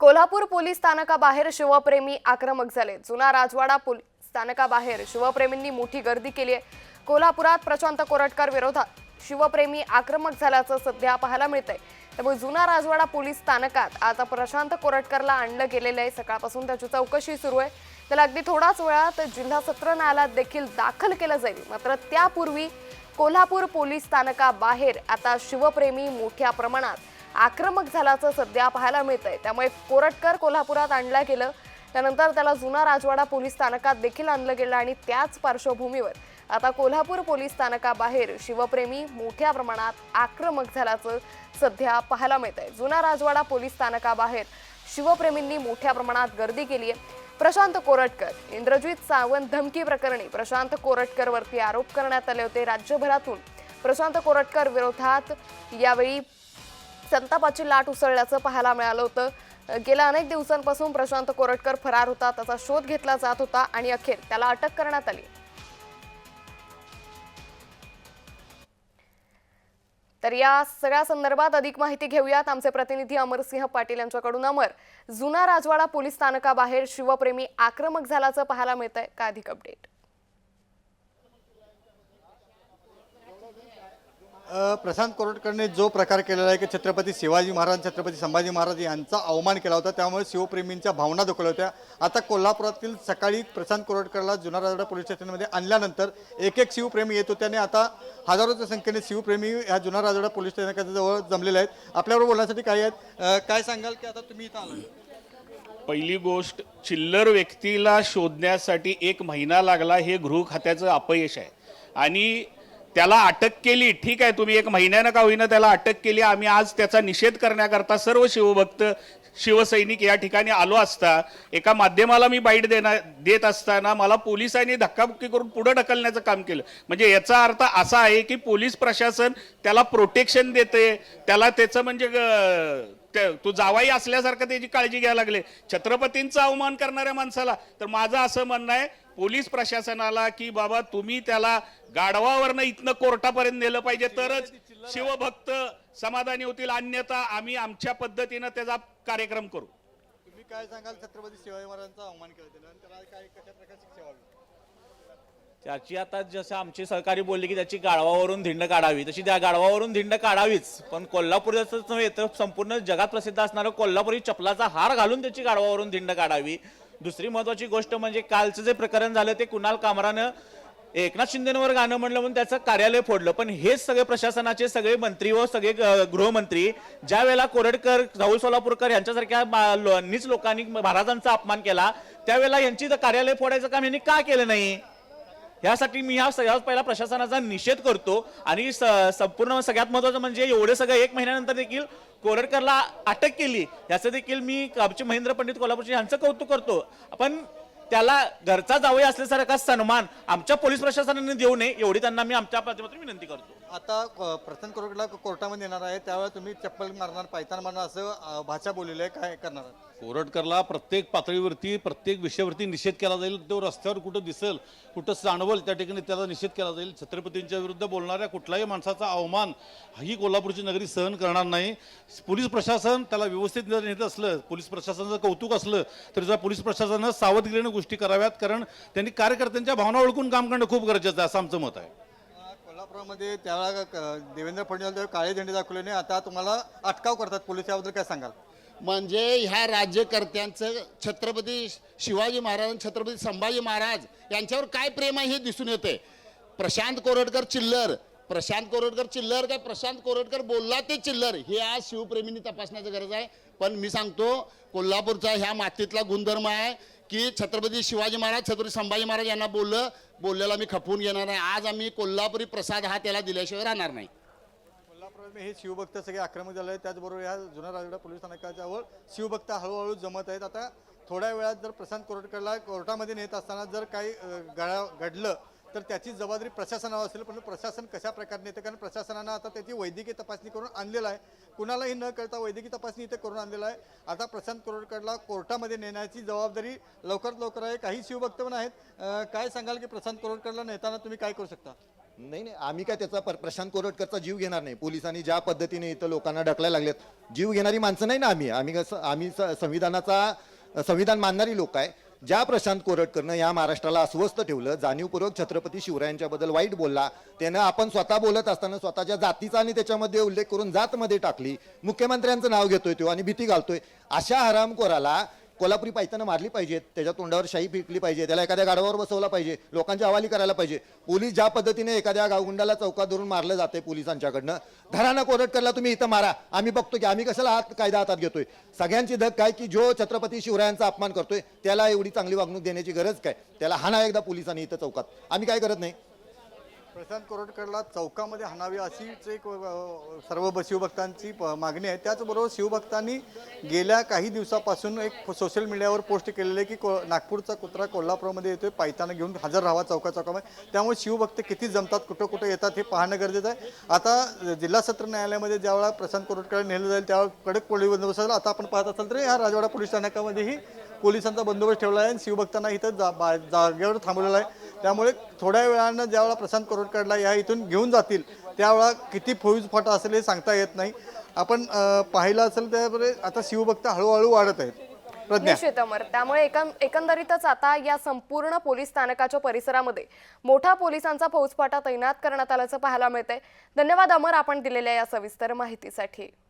Kolhapur police स्थानकाबाहेर शिवप्रेमी आक्रमक झाले. जुना राजवाडा पोलीस स्थानकाबाहेर शिवप्रेमींनी मोठी गर्दी केली आहे. कोल्हापुरात प्रशांत कोरटकर विरोधात शिवप्रेमी आक्रमक झाल्याचं सध्या पाहायला मिळतंय. त्यामुळे जुना राजवाडा पोलीस स्थानकात आता प्रशांत कोरटकरला आणलं गेलेलं आहे. सकाळपासून त्याची चौकशी सुरू आहे. त्याला अगदी थोडाच वेळात जिल्हा सत्र न्यायालयात देखील दाखल केलं जाईल. मात्र त्यापूर्वी कोल्हापूर पोलीस स्थानकाबाहेर आता शिवप्रेमी मोठ्या प्रमाणात आक्रमक झाल्याचं सध्या पाहायला मिळतंय. त्यामुळे कोरटकर कोल्हापुरात आणलं गेलं. त्यानंतर त्याला जुना राजवाडा पोलीस स्थानकात देखील आणलं गेलं आणि त्याच पार्श्वभूमीवर आता कोल्हापूर पोलीस स्थानकाबाहेर शिवप्रेमी मोठ्या प्रमाणात आक्रमक झाल्याचं सध्या पाहायला मिळत आहे जुना राजवाडा पोलीस स्थानकाबाहेर शिवप्रेमींनी मोठ्या प्रमाणात गर्दी केली आहे प्रशांत कोरटकर इंद्रजित सावंत धमकी प्रकरणी प्रशांत कोरटकरवरती आरोप करण्यात आले होते राज्यभरातून. प्रशांत कोरटकर विरोधात यावेळी संतापाची लाट उसळल्याचं पाहायला मिळालं होतं. गेल्या अनेक दिवसांपासून प्रशांत कोरटकर फरार होता त्याचा शोध घेतला जात होता आणि अखेर त्याला अटक करण्यात आली. तर या सगळ्या संदर्भात अधिक माहिती घेऊयात. आमचे प्रतिनिधी अमरसिंह पाटील यांच्याकडून. अमर जुना राजवाडा पोलीस स्थानकाबाहेर शिवप्रेमी आक्रमक झाल्याचं पाहायला मिळतंय. का अधिक अपडेट प्रशांत कोरटकरने जो प्रकार केलेला आहे की छत्रपती शिवाजी महाराज छत्रपती संभाजी महाराज यांचा अवमान केला होता त्यामुळे शिवप्रेमींच्या भावना दुखल्या होत्या. आता कोल्हापुरातील सकाळी प्रशांत कोरटकरला जुना राजवाडा पोलीस स्टेशनमध्ये आणल्यानंतर एक एक शिवप्रेमी येत होते आणि आता हजारोच्या संख्येने शिवप्रेमी ह्या जुना राजवाडा पोलीस स्टेशनच्या जवळ जमलेले आहेत. आपल्याबरोबर बोलण्यासाठी काय आहेत. काय सांगाल की आता तुम्ही इथं आला पहिली गोष्ट चिल्लर व्यक्तीला शोधण्यासाठी एक महिना लागला हे गृह खात्याचं अपयश आहे. आणि त्याला अटक केली. ठीक आहे तुम्ही एक महिन्यानं का होईना त्याला अटक केली. आम्ही आज त्याचा निषेध करण्याकरता सर्व शिवभक्त शिवसैनिक या ठिकाणी आलो असता एका माध्यमाला मी बाईट देणार देत असताना मला पोलिसांनी धक्काबुक्की करून पुढं ढकलण्याचं काम केलं. म्हणजे याचा अर्थ असा आहे की पोलीस प्रशासन त्याला प्रोटेक्शन देते त्याला त्याचं म्हणजे अं, त्या- तो जावाई असल्यासारखं त्याची काळजी घ्यायला लागले. छत्रपतींचा अवमान करणाऱ्या माणसाला. तर माझं असं म्हणणं आहे पोलीस प्रशासनाला की बाबा तुम्ही त्याला गाढवावरनं इथनं कोर्टापर्यंत नेलं पाहिजे तरच शिवभक्त समाधानी होतील अन्यथा आम्ही आमच्या पद्धतीनं त्याचा कार्यक्रम करू. तुम्ही काय सांगाल छत्रपती शिवाजी महाराजांचा अवमान केला त्याची आता जसं आमचे सहकारी बोलले की त्याची गाढवावरून धिंड काढावी तशी त्या गाढवावरून धिंड काढावीच. पण कोल्हापूरच नव्हे तर संपूर्ण जगात प्रसिद्ध असणारं कोल्हापुरी चपलाचा हार घालून त्याची गाढवावरून धिंड काढावी. दुसरी महत्वाची गोष्ट म्हणजे कालचं जे प्रकरण झालं ते कुणाल कामरानं एकनाथ शिंदेवर गाणं म्हणलं म्हणून त्याचं कार्यालय फोडलं. पण हेच सगळे प्रशासनाचे सगळे मंत्री व सगळे गृहमंत्री ज्या वेळेला कोरडकर राहुल सोलापूरकर यांच्यासारख्या लो- नीच लोकांनी महाराजांचा अपमान केला त्यावेळेला यांची तर कार्यालय फोडायचं काम यांनी का केलं नाही? ह्यासाठी मी ह्या सगळ्यात पहिला प्रशासनाचा निषेध करतो आणि स- संपूर्ण सगळ्यात महत्वाचं म्हणजे एवढे सगळं एक महिन्यानंतर देखील कोरडकरला अटक केली. याचं देखील मी आमचे महेंद्र पंडित कोल्हापूरचे यांचं कौतुक करतो. पण त्याला घरचा जावई असल्यासारखा सन्मान आमच्या पोलीस प्रशासनाने देऊ नये एवढी त्यांना मी आमच्या माध्यमातून विनंती करतो. आता प्रथम प्रशांत कोर्टामध्ये येणार आहे. त्यावेळेला तुम्ही चप्पल मारणार पायतान मारणार असं भाषा बोललेली आहे. काय करणार कोरटकरला प्रत्येक पातळीवरती प्रत्येक विषयावरती निषेध केला जाईल. तो रस्त्यावर कुठं दिसेल कुठं जाणवल त्या ठिकाणी त्याचा निषेध केला जाईल. छत्रपतींच्या विरुद्ध बोलणाऱ्या कुठल्याही माणसाचा अवमान ही कोल्हापूरची नगरी सहन करणार नाही. पोलीस प्रशासन त्याला व्यवस्थित जर नेत असलं पोलीस प्रशासनाचं कौतुक असलं तर त्या पोलीस प्रशासनानं सावधगिरीनं गोष्टी कराव्यात. कारण त्यांनी कार्यकर्त्यांच्या भावना ओळखून काम करणं खूप गरजेचं आहे असं आमचं मत आहे. कोल्हापुरामध्ये त्यावेळेला देवेंद्र फडणवीस काळे झेंडे दाखवले नाही. आता तुम्हाला अटकाव करतात पोलीस याबद्दल काय सांगाल? म्हणजे ह्या राज्यकर्त्यांचं छत्रपती शिवाजी महाराज आणि छत्रपती संभाजी महाराज यांच्यावर काय प्रेम आहे हे दिसून येते प्रशांत कोरटकर चिल्लर प्रशांत कोरटकर चिल्लर काय प्रशांत कोरटकर बोलला ते चिल्लर. हे आज शिवप्रेमींनी तपासण्याचं गरज आहे. पण मी सांगतो कोल्हापूरचा ह्या मातीतला गुणधर्म आहे. की छत्रपती शिवाजी महाराज छत्रपती संभाजी महाराज यांना बोललं बोललेला मी खपवून घेणार नाही. आज आम्ही कोल्हापुरी प्रसाद हा त्याला दिल्याशिवाय राहणार नाही. कोल्हापुरात हे शिवभक्त सगळे आक्रमक झाले आहेत. त्याचबरोबर या जुना राजवाडा पोलीस स्थानकाच्यावर शिवभक्त हळूहळू जमत आहेत. आता थोड्या वेळात जर प्रशांत कोरटकरला कोर्टामध्ये नेत असताना जर काही गळा घडलं तर त्याची जबाबदारी प्रशासनावर असेल पण प्रशासन कशा प्रकारे येतं? कारण प्रशासनानं आता त्याची वैद्यकीय तपासणी करून आणलेलं आहे. कुणालाही न कळता वैद्यकीय तपासणी इथे करून आणलेलं आहे. आता प्रशांत कोरोडकरला कोर्टामध्ये नेण्याची जबाबदारी लवकरात लवकर आहे. काही शिवभक्त पण आहेत. काय सांगाल की प्रशांत कोरोडकरला नेताना तुम्ही काय करू शकता? नाही नाही. आम्ही काय त्याचा पर- प्रशांत कोरटकरचा जीव घेणार नाही. पोलिसांनी ज्या पद्धतीने इथं लोकांना ढकलायला लागलेत जीव घेणारी माणसं नाही ना आम्ही. आम्ही कसं आम्ही स- संविधानाचा संविधान मानणारी लोक आहे. ज्या प्रशांत कोरटकरनं या महाराष्ट्राला अस्वस्थ ठेवलं जाणीवपूर्वक छत्रपती शिवरायांच्याबद्दल वाईट बोलला त्यानं आपण स्वतः बोलत असताना स्वतःच्या जातीचा आणि त्याच्यामध्ये उल्लेख करून जातमध्ये टाकली. मुख्यमंत्र्यांचं नाव घेतोय तो आणि भीती घालतोय. अशा हरामखोराला कोल्हापुरी पायतानं मारली पाहिजेत त्याच्या तोंडावर शाई फेकली पाहिजे त्याला एखाद्या गाडावर बसवला पाहिजे लोकांची हवाली करायला पाहिजे. पोलीस ज्या पद्धतीने एखाद्या गावगुंडाला चौकात धरून मारलं जाते पोलिसांच्याकडनं धराना कोरटकरला तुम्ही इथं मारा. आम्ही बघतो की आम्ही कशाला हात कायदा हातात घेतोय. सगळ्यांची धक काय की जो छत्रपती शिवरायांचा अपमान करतोय त्याला एवढी चांगली वागणूक देण्याची गरज काय? त्याला हाणा एकदा पोलिसांनी इथं चौकात. आम्ही काय करत नाही? प्रशांत कोरटकरला चौकामध्ये हाणावी अशीच एक सर्व शिवभक्तांची प- मागणी आहे. त्याचबरोबर शिवभक्तांनी गेल्या काही दिवसापासून एक सोशल मीडियावर पोस्ट केलेले की को नागपूरचा कुत्रा कोल्हापूरमध्ये येतोय पायताना घेऊन हजर राहावा चौका चौकामध्ये. त्यामुळे शिवभक्त किती जमतात कुठं कुठं येतात हे पाहणं गरजेचं आहे. आता जिल्हा सत्र न्यायालयामध्ये ज्यावेळा प्रशांत कोरटकर नेलं जाईल त्यावेळेला कडक पोलीस बंदोबस्त असेल. आता आपण पाहत असाल तर ह्या राजवाडा पोलीस स्थानकामध्येही पोलिसांचा बंदोबस्त ठेवला आहे आणि शिवभक्तांना इथं जा बा- जागेवर थांबवलेला आहे. त्यामुळे थोड्या वेळानं ज्यावेळा प्रशांत कोरटकरला या इथून घेऊन जातील त्यावेळा किती फौज फाटा असेल हे सांगता येत नाही. आपण पाहिलं असेल त्यामुळे आता शिवभक्त हळूहळू वाढत आहेत. प्रज्ञा. निश्चित अमर. त्यामुळे एकंदरीतच आता या संपूर्ण पोलीस स्थानकाच्या परिसरामध्ये मोठा पोलिसांचा फौजफाटा तैनात करण्यात आल्याचं पाहायला मिळतंय. धन्यवाद अमर आपण दिलेल्या या सविस्तर माहितीसाठी.